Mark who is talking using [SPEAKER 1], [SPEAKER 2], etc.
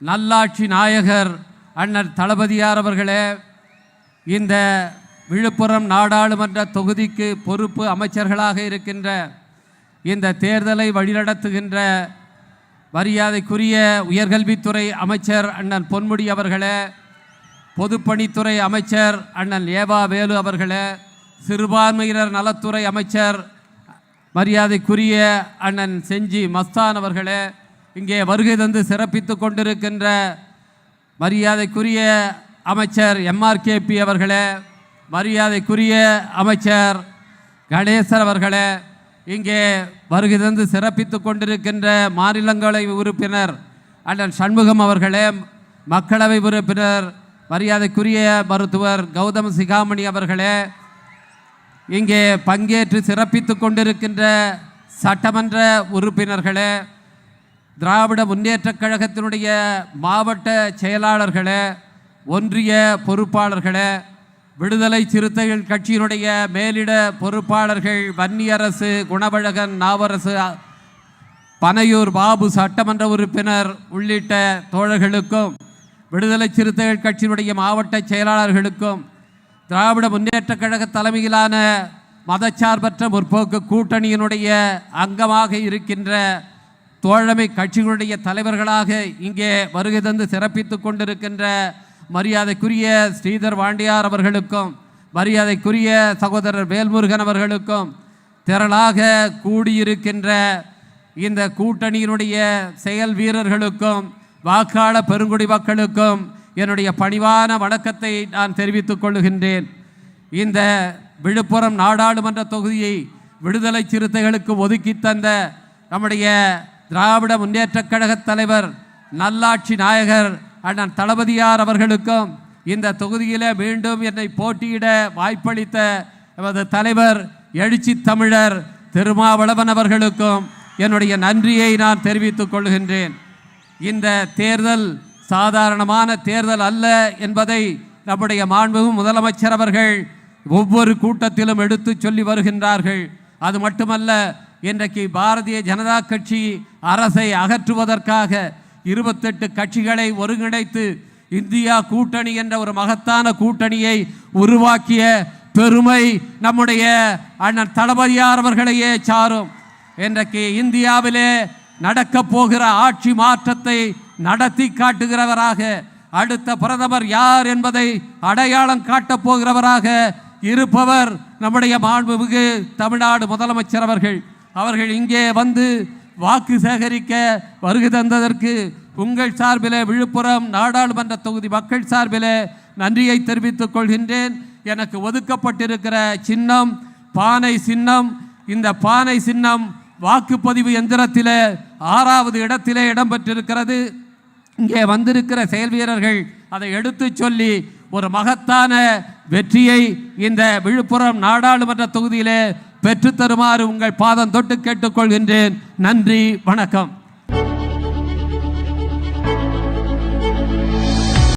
[SPEAKER 1] நல்லாட்சி நாயகர் அண்ணன் தளபதியார் அவர்களே இந்த விழுப்புரம் நாடாளுமன்ற தொகுதிக்கு பொறுப்பு அமைச்சர்களாக இருக்கின்ற இந்த தேர்தலை வழிநடத்துகின்ற மரியாதைக்குரிய உயர்கல்வித்துறை அமைச்சர் அண்ணன் பொன்முடி அவர்களே பொதுப்பணித்துறை அமைச்சர் அண்ணன் ஏவா வேலு அவர்களே சிறுபான்மையினர் நலத்துறை அமைச்சர் மரியாதைக்குரிய அண்ணன் செஞ்சி மஸ்தான் அவர்களே இங்கே வருகை தந்து சிறப்பித்து கொண்டிருக்கின்ற மரியாதைக்குரிய அமைச்சர் எம்ஆர்கேபி அவர்களே மரியாதைக்குரிய அமைச்சர் கணேசர் அவர்களே இங்கே வருகை தந்து சிறப்பித்து கொண்டிருக்கின்ற மாநிலங்களவை உறுப்பினர் அண்ணன் சண்முகம் அவர்களே மக்களவை உறுப்பினர் மரியாதைக்குரிய மருத்துவர் கௌதம் சிகாமணி அவர்களே இங்கே பங்கேற்று சிறப்பித்து கொண்டிருக்கின்ற சட்டமன்ற உறுப்பினர்களே திராவிட முன்னேற்றக் கழகத்தினுடைய மாவட்ட செயலாளர்களே ஒன்றிய பொறுப்பாளர்களே விடுதலை சிறுத்தைகள் கட்சியினுடைய மேலிட பொறுப்பாளர்கள் வன்னியரசு குணவழகன் நாவரசு பனையூர் பாபு சட்டமன்ற உறுப்பினர் உள்ளிட்ட தோழர்களுக்கும் விடுதலை சிறுத்தைகள் கட்சியினுடைய மாவட்ட செயலாளர்களுக்கும் திராவிட முன்னேற்றக் கழக தலைமையிலான மதச்சார்பற்ற முற்போக்கு கூட்டணியினுடைய அங்கமாக இருக்கின்ற தோழமை கட்சிகளுடைய தலைவர்களாக இங்கே வருகை தந்து சிறப்பித்து கொண்டிருக்கின்ற மரியாதைக்குரிய ஸ்ரீதர் வாண்டியார் அவர்களுக்கும் மரியாதைக்குரிய சகோதரர் வேல்முருகன் அவர்களுக்கும் திரளாக கூடியிருக்கின்ற இந்த கூட்டணியினுடைய செயல் வீரர்களுக்கும் வாக்காள பெருங்குடி மக்களுக்கும் என்னுடைய பணிவான வணக்கத்தை நான் தெரிவித்துக் கொள்ளுகின்றேன். இந்த விழுப்புரம் நாடாளுமன்ற தொகுதியை விடுதலை சிறுத்தைகளுக்கு ஒதுக்கி தந்த நம்முடைய திராவிட முன்னேற்றக் கழகத் தலைவர் நல்லாட்சி நாயகர் அண்ணன் தளபதியார் அவர்களுக்கும் இந்த தொகுதியிலே மீண்டும் என்னை போட்டியிட வாய்ப்பளித்த எமது தலைவர் எழுச்சி தமிழர் திருமாவளவன் அவர்களுக்கும் என்னுடைய நன்றியை நான் தெரிவித்துக் கொள்கின்றேன். இந்த தேர்தல் சாதாரணமான தேர்தல் அல்ல என்பதை நம்முடைய மாண்புமிகு முதலமைச்சர் அவர்கள் ஒவ்வொரு கூட்டத்திலும் எடுத்து சொல்லி வருகின்றார்கள். அது மட்டுமல்ல இன்றைக்கு பாரதிய ஜனதா கட்சி அரசை அகற்றுவதற்காக இருபத்தெட்டு கட்சிகளை ஒருங்கிணைத்து இந்தியா கூட்டணி என்ற ஒரு மகத்தான கூட்டணியை உருவாக்கிய பெருமை நம்முடைய அண்ணன் தளபதியார் அவர்களையே சாரும். இன்றைக்கு இந்தியாவிலே நடக்கப் போகிற ஆட்சி மாற்றத்தை நடத்தி காட்டுகிறவராக அடுத்த பிரதமர் யார் என்பதை அடையாளம் காட்டப் போகிறவராக இருப்பவர் நம்முடைய மாண்புமிகு தமிழ்நாடு முதலமைச்சர் அவர்கள். அவர்கள் இங்கே வந்து வாக்கு சேகரிக்க வருகை தந்ததற்கு உங்கள் சார்பிலே விழுப்புரம் நாடாளுமன்ற தொகுதி மக்கள் சார்பிலே நன்றியை தெரிவித்துக் கொள்கின்றேன். எனக்கு ஒதுக்கப்பட்டிருக்கிற சின்னம் பானை சின்னம் இந்த பானை சின்னம் வாக்குப்பதிவு எந்திரத்தில் ஆறாவது இடத்திலே இடம்பெற்றிருக்கிறது. இங்கே வந்திருக்கிற செயல் வீரர்கள் அதை எடுத்து சொல்லி ஒரு மகத்தான வெற்றியை இந்த விழுப்புரம் நாடாளுமன்ற தொகுதியிலே பெற்றுத்தருமாறு உங்கள் பாதம் தொட்டு கேட்டுக்கொள்கின்றேன். நன்றி வணக்கம்.